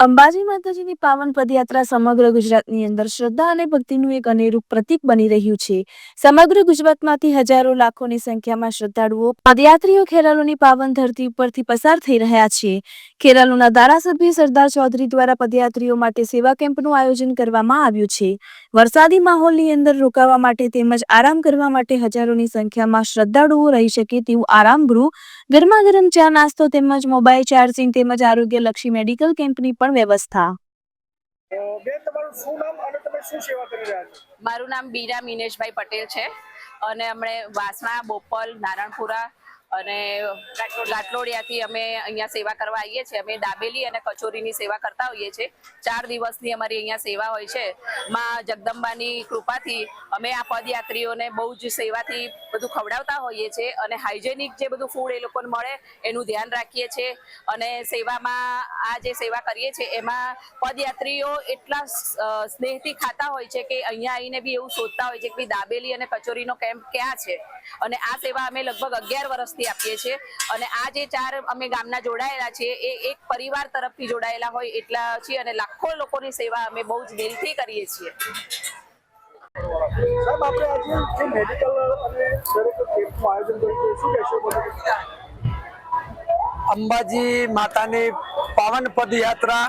અંબાજી માતાજીની પાવન પદયાત્રા સમગ્ર ગુજરાતની અંદર શ્રદ્ધા અને ભક્તિનું એક અનેરું પ્રતીક બની રહ્યું છે. સમગ્ર ગુજરાતમાંથી હજારો લાખોની સંખ્યામાં શ્રદ્ધાળુઓ પદયાત્રીઓ ખેરાલુની પાવન ધરતી ઉપરથી પસાર થઈ રહ્યા છે. ખેરાલુના ધારાસભ્ય સરદાર ચૌધરી દ્વારા પદયાત્રીઓ માટે સેવા કેમ્પનું આયોજન કરવામાં આવ્યું છે. વરસાદી માહોલની અંદર રોકાવા માટે તેમજ આરામ કરવા માટે હજારોની સંખ્યામાં શ્રદ્ધાળુઓ રહી શકે તેવું આરામ ગૃહ ગરમા ગરમ ચા નાસ્તો તેમજ મોબાઈલ ચાર્જિંગ તેમજ આરોગ્યલક્ષી મેડિકલ કેમ્પની પણ વ્યવસ્થા. અ, બેન તમારું શું નામ અને તમે શું સેવા કરી રહ્યા છો? મારું નામ બીરા મિનેશભાઈ પટેલ છે. અને અમે વાસણા બોપલ નારણપુરા અને લાટલોડિયાથી અમે અહીંયા સેવા કરવા આવીએ છીએ. અમે દાબેલી અને કચોરીની સેવા કરતા હોઈએ છીએ. ચાર દિવસની અમારી અહીંયા સેવા હોય છે. માં જગદંબાની કૃપાથી અમે આ પદયાત્રીઓને બહુ જ સેવાથી બધું ખવડાવતા હોઈએ છીએ અને હાઇજેનિક જે બધું ફૂડ એ લોકોને મળે એનું ધ્યાન રાખીએ છીએ. અને સેવામાં આ જે સેવા કરીએ છીએ, એમાં પદયાત્રીઓ એટલા સ્નેહથી ખાતા હોય છે કે અહીંયા આવીને બી એવું શોધતા હોય છે કે દાબેલી અને કચોરીનો કેમ્પ ક્યાં છે? અને આ સેવા અમે લગભગ અગિયાર વર્ષથી આપીએ છીએ. અને આ જે ચાર અમે ગામના જોડાયેલા છીએ એ એક પરિવાર તરફથી જોડાયેલા હોય એટલા છીએ અને લાખો લોકોની સેવા અમે બહુ જ દિલથી કરીએ છીએ. સાહેબ આપણે આજે જે મેડિકલ અને દરેક કેમ્પનું આયોજન કર્યું શું કહેશો અંબાજી માતાની પાવન પદયાત્રા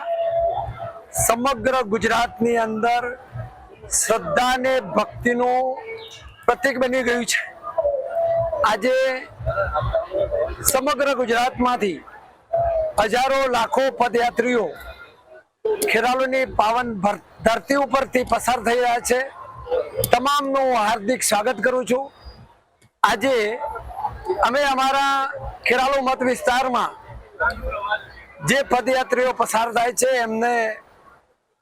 સમગ્ર ગુજરાતની અંદર શ્રદ્ધા ને ભક્તિનું પ્રતીક બની ગયું છે. આજે સમગ્ર ગુજરાતમાંથી હજારો લાખો પદયાત્રીઓ ખેરાલુની પાવન ધરતી ઉપરથી પસાર થઈ રહ્યા છે. તમામનું હાર્દિક સ્વાગત કરું છું. આજે અમે અમારા ખેરાલુ મત વિસ્તારમાં જે પદયાત્રીઓ પસાર થાય છે, એમને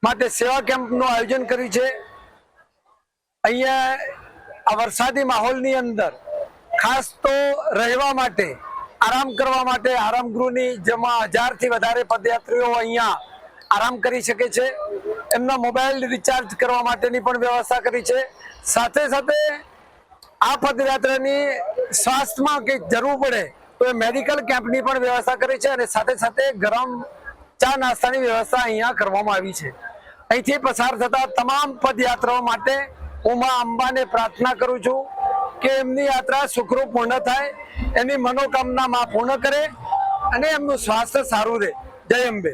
માટે સેવા કેમ્પનું આયોજન કર્યું છે. અહીંયા આ વરસાદી માહોલની અંદર ખાસ તો રહેવા માટે, આરામ કરવા માટે આરામ ગૃહની જેમાં હજારથી વધારે પદયાત્રીઓ અહીંયા આરામ કરી શકે છે. એમના મોબાઈલ રિચાર્જ કરવા માટેની પણ વ્યવસ્થા કરી છે. સાથે સાથે આ પદયાત્રાની સ્વાસ્થ્યમાં કંઈક જરૂર પડે તો એ મેડિકલ કેમ્પની પણ વ્યવસ્થા કરી છે અને સાથે સાથે ગરમ ચા નાસ્તાની વ્યવસ્થા અહીંયા કરવામાં આવી છે. અહીંથી પસાર થતા તમામ પદયાત્રાઓ માટે હું મા અંબાને પ્રાર્થના કરું છું. કે એમની યાત્રા સુખરૂપ પૂર્ણ થાય, એની મનોકામના માં પૂર્ણ કરે અને એમનું સ્વાસ્થ્ય સારું રહે. જય અંબે.